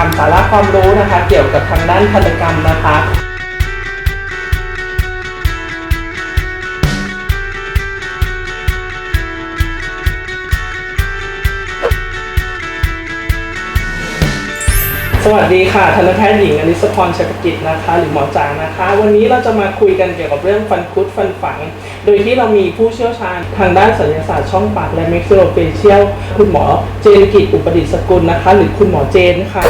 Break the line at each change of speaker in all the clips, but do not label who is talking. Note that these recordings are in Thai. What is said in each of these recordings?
ามสาระความรู้นะคะ เกี่ยวกับทางด้านทันตกรรมนะคะ วัสดีค่ะทันตแพทย์หญิงอลิสพรชัยกิจนะคะ หรือหมอจางนะคะ วันนี้เราจะมาคุยกันเกี่ยวกับเรื่องฟันคุดฟันฝัง โดยที่เรามีผู้เชี่ยวชาญทางด้านศัลยศาสตร์ช่องปากและเม็กซิโลเฟเชียลคุณหมอเจนกิจอุปดิษฐ์สกุลนะคะ หรือคุณหมอเจนค่ะ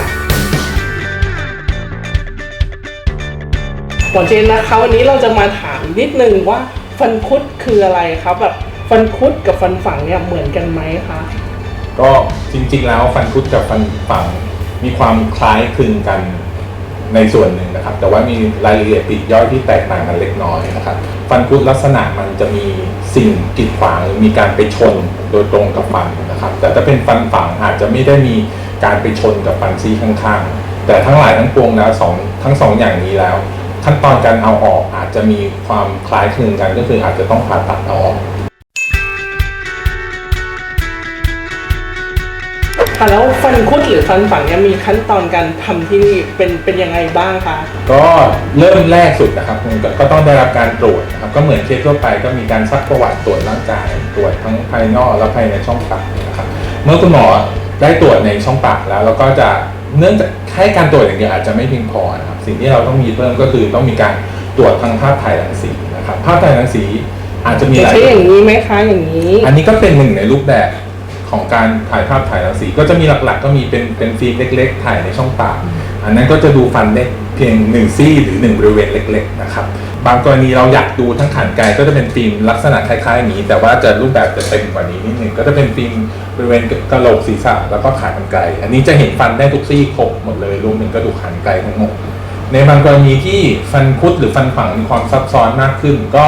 หมอเจนนะคะ วันนี้เราจะมาถามนิดนึงว่าฟันคุดคืออะไรครับแบบฟันคุดกับฟันฝังเนี่ยเหมือนกันไหมคะ
ก็จริงๆแล้วฟันคุดกับฟันฝัง มีความคล้ายคลึงกันในส่วนหนึ่งนะครับ แต่ว่ามีรายละเอียดปลีกย่อยที่แตกต่างกันเล็กน้อยนะครับ ฟันคุดลักษณะมันจะมีสิ่งกีดขวางหรือมีการไปชนโดยตรงกับฟันนะครับ แต่ถ้าเป็นฟันฝังอาจจะไม่ได้มีการไปชนกับฟันซี่ข้างๆ แต่ทั้งหลายทั้งปวงแล้วสองทั้งสองอย่างนี้แล้ว ขั้นตอนการเอาออกอาจจะมีความคล้ายคลึงกันก็คืออาจจะต้องผ่าตัดเอาออก
ค่ะแล้วฟันคุดหรือฟันฝังเนี่ยมีขั้นตอนการทำที่นี่เป็นเป็นยังไงบ้างคะ
ก็เริ่มแรกสุดนะครับคุณก็ก็ต้องได้รับการตรวจนะครับก็เหมือนเคสทั่วไปก็มีการซักประวัติตรวจร่างกายตรวจทั้งภายนอกและภายในช่องปากนะครับเมื่อคุณหมอได้ตรวจในช่องปากแล้วเราก็จะเนื่องจากให้การตรวจอย่างเดียวอาจจะไม่เพียงพอนะครับสิ่งที่เราต้องมีเพิ่มก็คือต้องมีการตรวจทางภาพถ่ายรังสีนะครับภาพถ่ายรังสีอาจจะมีหลาย
ใช่อย่างนี้ไหมคะอย่างนี้
อันนี้ก็เป็นหนึ่งในรูปแบบ ของการถ่ายภาพถ่ายรังสีก็จะมีหลักๆ ก็มีเป็นเป็นฟิล์มเล็ก ๆ ถ่ายในช่องปากอันนั้นก็จะดูฟันได้เพียงหนึ่งซี่หรือหนึ่งบริเวณเล็ก ๆ นะครับ บางกรณีเราอยากดูทั้งขานไกลก็จะเป็นฟิล์มลักษณะคล้ายๆนี้แต่ว่าจะรูปแบบจะเต็มกว่านี้นิดหนึ่งก็จะเป็นฟิล์มบริเวณกระโหลกศีรษะแล้วก็ขากรรไกรอันนี้จะเห็นฟันได้ทุกซี่ครบหมดเลยรวมถึงกระดูกขานไกรทั้งหมดในบางกรณีที่ฟันคุดหรือฟันฝังมีความซับซ้อนมากขึ้นก็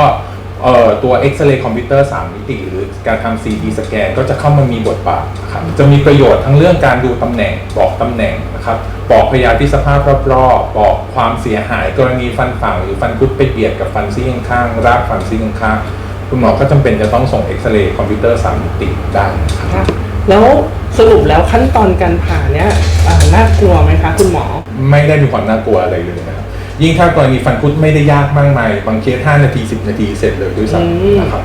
เอ่อตัวเอ็กซเรย์คอมพิวเตอร์ 3 มิติ หรือการทำ CT สแกนก็จะเข้ามามีบทบาทนะครับจะมีประโยชน์ทั้งเรื่องการดูตำแหน่งบอกตำแหน่งนะครับบอกพยาธิสภาพรอบๆบอกความเสียหายกรณีฟันฝังหรือฟันคุดไปเบียดกับฟันซี่ข้างๆรากฟันซี่ข้างๆคุณหมอก็จำเป็นจะต้องส่งเอ็กซเรย์คอมพิวเตอร์3มิติได้นะครับ
ค่ะแล้วสรุปแล้วขั้นตอนการผ่าเนี่ยอ่าน่ากลัวไหมคะคุณหมอ
ไม่ได้มีความน่ากลัวอะไรเลยนะครับ ยิ่งถ้ากรณีฟันคุดไม่ได้ยากมากมาย บางเคส5นาที 10 นาทีเสร็จเลยด้วย
อืม
ซ้ำนะครับ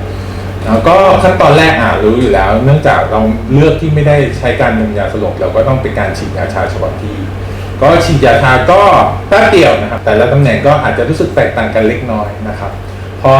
แล้วก็ขั้นตอนแรกอ่ารู้อยู่แล้ว เนื่องจากเราเลือกที่ไม่ได้ใช้การนมยาสลบเราก็ต้องเป็นการฉีดยาชาเฉพาะที่ ก็ฉีดยาชาก็แป๊บเดียวนะครับ แต่ละตำแหน่งก็อาจจะรู้สึกแตกต่างกันเล็กน้อยนะครับ พอ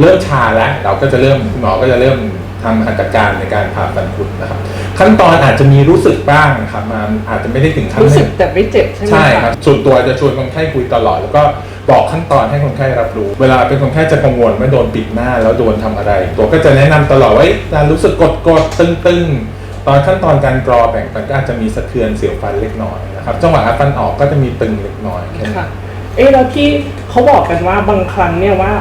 เริ่มชาแล้วเราก็จะเริ่มคุณหมอก็จะเริ่ม ทำหัตถการในการผ่าฟันคุดนะครับ ขั้นตอนอาจจะมีรู้สึกบ้างนะครับมันอาจจะไม่ได้ถึงขั้น
รู้สึก
หนึ่ง
แต่ไม่เจ็บใช่ไหมะ
ใช่ครับส่วนตัวจะชวนคนไข้คุยตลอด แล้วก็บอกขั้นตอนให้คนไข้รับรู้ เวลาเป็นคนไข้จะกังวลว่าโดนปิดหน้าแล้วโดนทำอะไร ตัวก็จะแนะนำตลอดว่าเอ้ยการรู้สึกกดกดๆตึงตึงๆตอนขั้นตอนการกรอแบ่งฟันก็อาจจะมีสะเทือนเสียวฟันเล็กน้อยนะครับจังหวะฟันออกก็จะมีตึงเล็กน้อยแค่นั้น
ค่ะเอ๊ะแล้วที่เขาบอกกันว่าบางครั้งเนี่ยว่า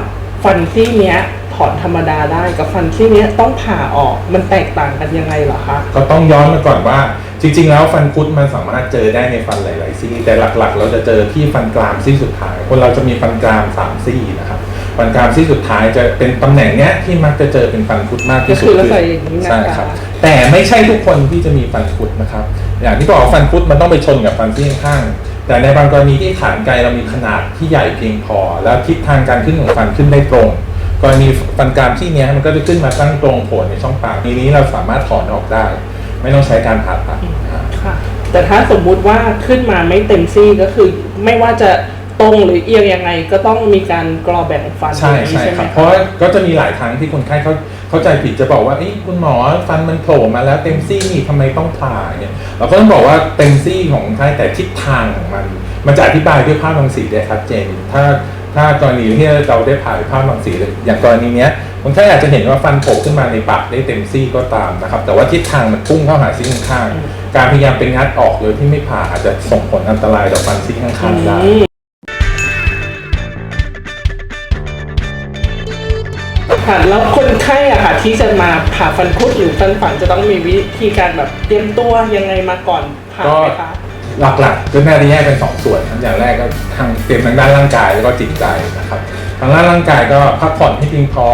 ฟันซี่เนี้ย ถอนธรรมดาได้กับฟันซี่เนี้ยต้องผ่าออกมันแตกต่างกันยังไงเหรอคะ
ก็ต้องย้อนมาก่อนว่า จริง ๆ แล้วฟันคุดมันสามารถเจอได้ในฟันหลาย ๆ ซี่ แต่หลัก ๆ เราจะเจอที่ฟันกรามซี่สุดท้าย คนเราจะมีฟันกรามสามซี่นะครับฟันกรามซี่สุดท้ายจะเป็นตำแหน่งเนี้ยที่มักจะเจอเป็นฟันคุดมากที่สุด
ก็คือลักษณะอย่างนี้นะคะ
ใช่ครับแต่ไม่ใช่ทุกคนที่จะมีฟันคุดนะครับ อย่างที่บอกว่าฟันคุดมันต้องไปชนกับฟันซี่ข้างๆแต่ในบางกรณีที่ขานไกลเรามีขนาดที่ใหญ่เพียงพอ แล้วทิศทางการขึ้นของฟันขึ้นได้ตรงก รณีฟันกรามที่เนี้ยมันก็จะขึ้นมาตั้งตรงโผล่ในช่องปากทีนี้เราสามารถถอนออกได้ ไม่ต้องใช้การผ่าตัดนะครับ
ค่ะ แต่ถ้าสมมุติว่าขึ้นมาไม่เต็มซี่ก็คือไม่ว่าจะตรงหรือเอียงยังไงก็ต้องมีการกรอแบ่งฟัน
ใช่
อย่างนี้
ใช่
ไหม
ครับ เพราะว่าก็จะมีหลายครั้งที่คนไข้เขาเข้าใจผิดจะบอกว่าเอ้ยคุณหมอฟันมันโผล่มาแล้วเต็มซี่นี่ทำไมต้องผ่าเนี่ยเราก็ต้องบอกว่าเต็มซี่ของคนไข้แต่ทิศทางของมัน มันจะอธิบายด้วยภาพรังสีได้ชัดเจน ถ้า ถ้ากรณีที่เราได้ผ่าด้วยภาพรังสีอย่างกรณีเนี้ยคนไข้อาจจะเห็นว่าฟันโผล่ขึ้นมาในปากได้เต็มซี่ก็ตามนะครับ แต่ว่าทิศทางมันพุ่งเข้าหาซี่ข้างๆการพยายามเป็นงัดออกโดยที่ไม่ผ่าอาจจะส่งผลอันตรายต่อฟันซี่ข้างๆได้
ค่ะแล้วคนไข้อะค่ะที่จะมาผ่าฟันคุดหรือฟันฝังจะต้องมีวิธีการแบบเตรียมตัวยังไงมาก่อนผ่าไหมคะ
หลักๆก็น่าจะแยกเป็นสองส่วนครับอย่างแรกก็ทางเตรียมทางด้านร่างกายแล้วก็จิตใจนะครับทางด้านร่างกายก็พักผ่อนให้เพียงพอ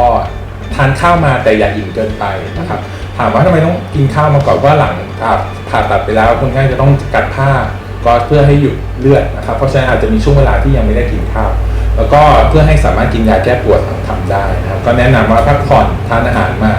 ทานข้าวมาแต่อย่าอิ่มเกินไปนะครับถามว่าทำไมต้องกินข้าวมาก่อนว่าหลังผ่าผ่าตัดไปแล้วคนไข้จะต้องกัดผ้าก็เพื่อให้หยุดเลือดนะครับเพราะฉะนั้นอาจจะมีช่วงเวลาที่ยังไม่ได้กินข้าวแล้วก็เพื่อให้สามารถกินยาแก้ปวดทำได้นะครับก็แนะนำว่าพักผ่อนทานอาหารมา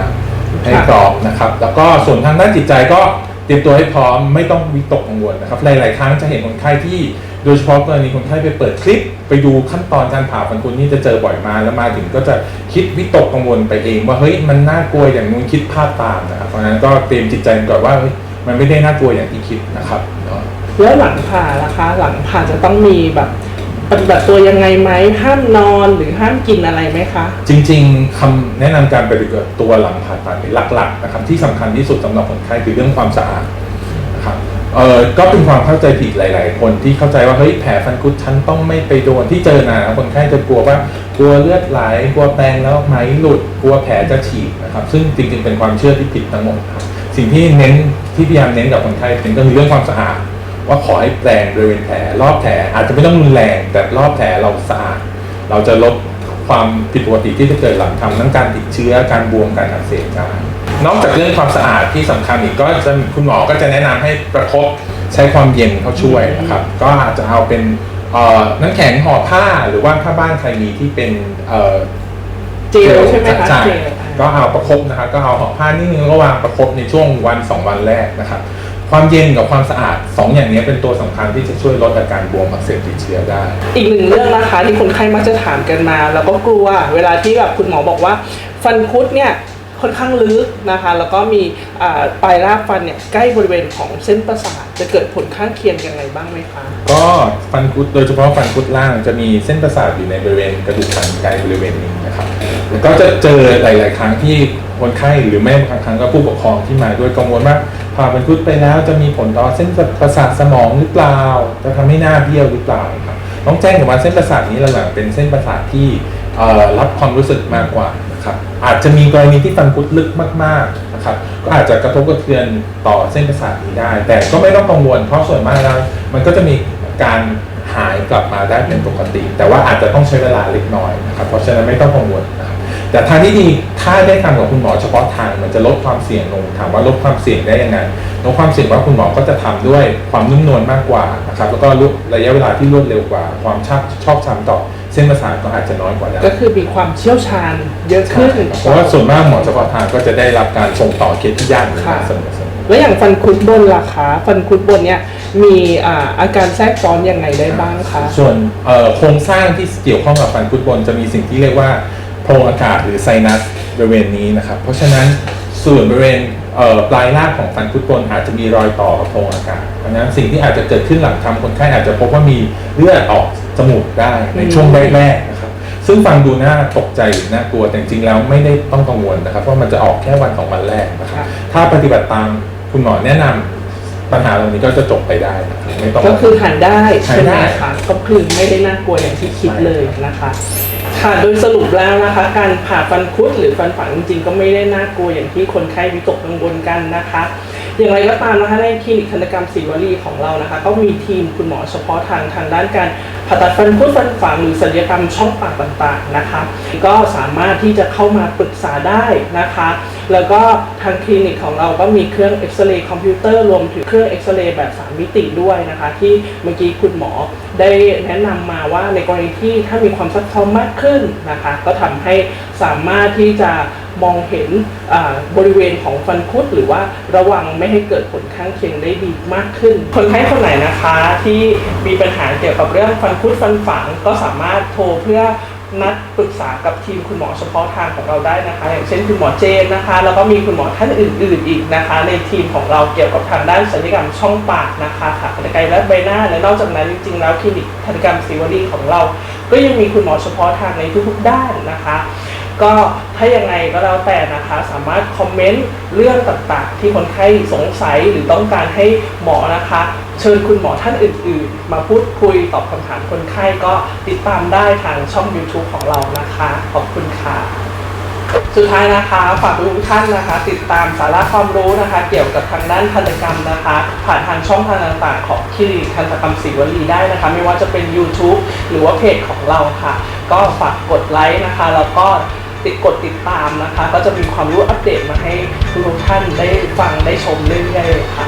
ให้พร้อมนะครับ แล้วก็ส่วนทางด้านจิตใจก็ เตรียมตัวให้พร้อมไม่ต้องวิตกกังวลนะครับหลาย ๆ ครั้งจะเห็นคนไข้ที่โดยเฉพาะกรณีคนไข้ไปเปิดคลิป ไปดูขั้นตอนการผ่าฟันคุดนี่จะเจอบ่อยมาแล้วมาถึงก็จะคิดวิตกกังวลไปเอง ว่าเฮ้ยมันน่ากลัวอย่างนู้นคิดภาพตามนะครับเพราะฉะนั้นก็เตรียมจิตใจก่อนว่ามันไม่ได้น่ากลัวอย่างที่คิดนะครับ
แล้วหลังผ่าล่ะคะ หลังผ่าจะต้องมีแบบ ปฏิบัติตัวยังไงไหมห้ามนอนหรือห้ามกินอะไรไหมคะ
จริงๆคำแนะนำการปฏิบัติตัวหลังผ่าตัดเนี่ยหลักๆนะครับที่สำคัญที่สุดสำหรับคนไข้คือเรื่องความสะอาดนะครับเออก็เป็นความเข้าใจผิดหลาย ๆ คนที่เข้าใจว่าเฮ้ยแผลฟันคุดฉันต้องไม่ไปโดนที่เจอนะคนไข้จะกลัวว่ากลัวเลือดไหลกลัวแปรงแล้วไหมหลุดกลัวแผลจะฉีกนะครับซึ่งจริงๆเป็นความเชื่อที่ผิดทั้งหมดครับสิ่งที่เน้นที่พยายามเน้นกับคนไข้เป็นก็คือเรื่องความสะอาด ว่าขอให้แปรงบริเวณแผลรอบแผลอาจจะไม่ต้องรุนแรงแต่รอบแผลเราสะอาดเราจะลดความผิดปกติที่จะเกิดหลังทำทั้งการติดเชื้อการบวมการอักเสบได้นอกจากเรื่องความสะอาดที่สำคัญอีกก็จะคุณหมอก็จะแนะนำให้ประคบใช้ความเย็นเข้าช่วยนะครับก็อาจจะเอาเป็นเอ่อน้ำแข็งห่อผ้าหรือว่าถ้าบ้านใครมีที่เป็นเอ่อ
เจลใช่ไหมคะ
ใช่
เจล
ก็เอาประคบนะครับก็เอาห่อผ้านิดนึงแล้วก็วางประคบในช่วงวันสองวันแรกนะครับ ความเย็นกับความสะอาดสองอย่างนี้เป็นตัวสำคัญที่จะช่วยลดอาการบวมอักเสบติดเชื้อได้
อีกหนึ่งเรื่องนะคะที่คนไข้มักจะถามกันมา แล้วก็กลัว เวลาที่แบบคุณหมอบอกว่า ฟันคุดเนี่ยค่อนข้างลึกนะคะ แล้วก็มีอ่าปลายรากฟันเนี่ยใกล้บริเวณของเส้นประสาทจะเกิดผลข้างเคียงยังไงบ้างไหมคะ
ก็ฟันคุดโดยเฉพาะฟันคุดล่างจะมีเส้นประสาทอยู่ในบริเวณกระดูกสันใกล้บริเวณนี้นะครับแล้ว ก็จะเจอหลาย ๆ ครั้งที่คนไข้หรือแม่บางครั้งก็ผู้ปกครองที่มาด้วยกังวลว่าผ่าฟันคุดไปแล้วจะมีผลต่อเส้นประสาทสมองหรือเปล่า จะทำให้หน้าเบี้ยวหรือเปล่าครับต้องแจ้งกับว่าเส้นประสาทนี้หลักๆเป็นเส้นประสาทที่รับความรู้สึกมากกว่านะครับอาจจะมีกรณีที่ฟันคุดลึกมากๆนะครับก็อาจจะกระทบกระเทือนต่อเส้นประสาทนี้ได้ แต่ก็ไม่ต้องกังวลเพราะส่วนมากแล้วมันก็จะมีการหายกลับมาได้เป็นปกติ แต่ว่าอาจจะต้องใช้เวลาเล็กน้อยนะครับเพราะฉะนั้นไม่ต้องกังวลนะครับ แต่ทางที่ดีถ้าได้ทำกับคุณหมอเฉพาะทางมันจะลดความเสี่ยงลงถามว่าลดความเสี่ยงได้ยังไงลดความเสี่ยงว่าคุณหมอก็จะทำด้วยความนุ่มนวลมากกว่านะครับแล้วก็ระยะเวลาที่รวดเร็วกว่า ความชอบชอบช้ำต่อเส้นประสาทก็อาจจะน้อยกว่าได้
ก็คือมีความเชี่ยวชาญเยอะขึ้น
เพราะว่าส่วนมากหมอเฉพาะทางก็จะได้รับการส่งต่อเคสที่ยากเหมือนกัน
ค่ะ
เสมอๆ
แล้วอย่างฟันคุดบนล่ะคะฟันคุดบนเนี่ยมีอ่าอาการแทรกซ้อนยังไงได้บ้างคะ
ส่วนเอ่อโครงสร้างที่เกี่ยวข้องกับฟันคุดบนจะมีสิ่งที่เรียกว่า โพรงอากาศหรือไซนัสบริเวณนี้นะครับ เพราะฉะนั้นส่วนบริเวณเปลายรากของฟันคุดบนอาจจะมีรอยต่อกับโพรงอากาศเพราะฉะนั้นสิ่งที่อาจจะเกิดขึ้นหลังทำคนไข้อาจจะพบว่ามีเลือดออกจมูกได้ในช่วงแรกๆนะครับ ซึ่งฟังดูน่าตกใจหรือน่ากลัวแต่จริงๆแล้วไม่ได้ต้องกังวลนะครับเพราะมันจะออกแค่วันสองวันแรกนะครับ ถ้าปฏิบัติตามคุณหมอแนะนำปัญหาเหล่านี้ก็จะจบไปได้ไม่ต้อง
ก็คือทานได้ใช่ไหมคะก็คือไม่ได้น่ากลัวอย่างที่คิดเลยนะคะ ค่ะโดยสรุปแล้วนะคะ การผ่าฟันคุดหรือฟันฝังจริงๆ ก็ไม่ได้น่ากลัวอย่างที่คนไข้วิตกกังวลกันนะคะ อย่างไรก็ตามนะคะในคลินิกทันตกรรมศิวลีของเรานะคะ ก็มีทีมคุณหมอเฉพาะทางทางด้านการผ่าตัดฟันคุดฟันฝังหรือศัลยกรรมช่องปากต่างๆนะคะ ก็สามารถที่จะเข้ามาปรึกษาได้นะคะ แล้วก็ทางคลินิกของเราก็มีเครื่องเอ็กซเรย์คอมพิวเตอร์รวมถึงเครื่องเอ็กซเรย์แบบ 3 มิติด้วยนะคะ ที่เมื่อกี้คุณหมอได้แนะนำมาว่าในกรณีที่ถ้ามีความซับซ้อนมากขึ้นนะคะ ก็ทำให้สามารถที่จะมองเห็นบริเวณของฟันคุดหรือว่าระวังไม่ให้เกิดผลข้างเคียงได้ดีมากขึ้น คนไข้คนไหนนะคะที่มีปัญหาเกี่ยวกับเรื่องฟันคุดฟันฝังก็สามารถโทรเพื่อ นัดปรึกษากับทีมคุณหมอเฉพาะทางของเราได้นะคะ อย่างเช่นคุณหมอเจนนะคะ แล้วก็มีคุณหมอท่านอื่น ๆ อีกนะคะ ในทีมของเราเกี่ยวกับทางด้านศัลยกรรมช่องปากนะคะค่ะกรรไกรและใบหน้าและนอกจากนั้นจริง ๆ แล้วคลินิกทันตกรรมศิวลีของเรา ก็ยังมีคุณหมอเฉพาะทางในทุก ๆ ด้านนะคะ ก็ถ้ายังไงก็แล้วแต่นะคะ สามารถคอมเมนต์เรื่องต่างๆ ที่คนไข้สงสัยหรือต้องการให้หมอนะคะ เชิญคุณหมอท่านอื่นๆ มาพูดคุยตอบคำถามคนไข้ก็ติดตามได้ทางช่อง YouTube ของเรานะคะ ขอบคุณค่ะสุดท้ายนะคะฝากทุกท่านนะคะ ติดตามสาระความรู้นะคะ เกี่ยวกับทางด้านทันตกรรมนะคะ ผ่านทางช่องทางต่างๆ ของคลินิกทันตกรรมศรีวลีได้นะคะ ไม่ว่าจะเป็น YouTube หรือว่าเพจของเราค่ะ ก็ฝากกดไลค์นะคะ แล้วก็ ติดกดติดตามนะคะ ก็จะมีความรู้อัปเดตมาให้ทุกท่านได้ฟังได้ชมเรื่อยๆค่ะ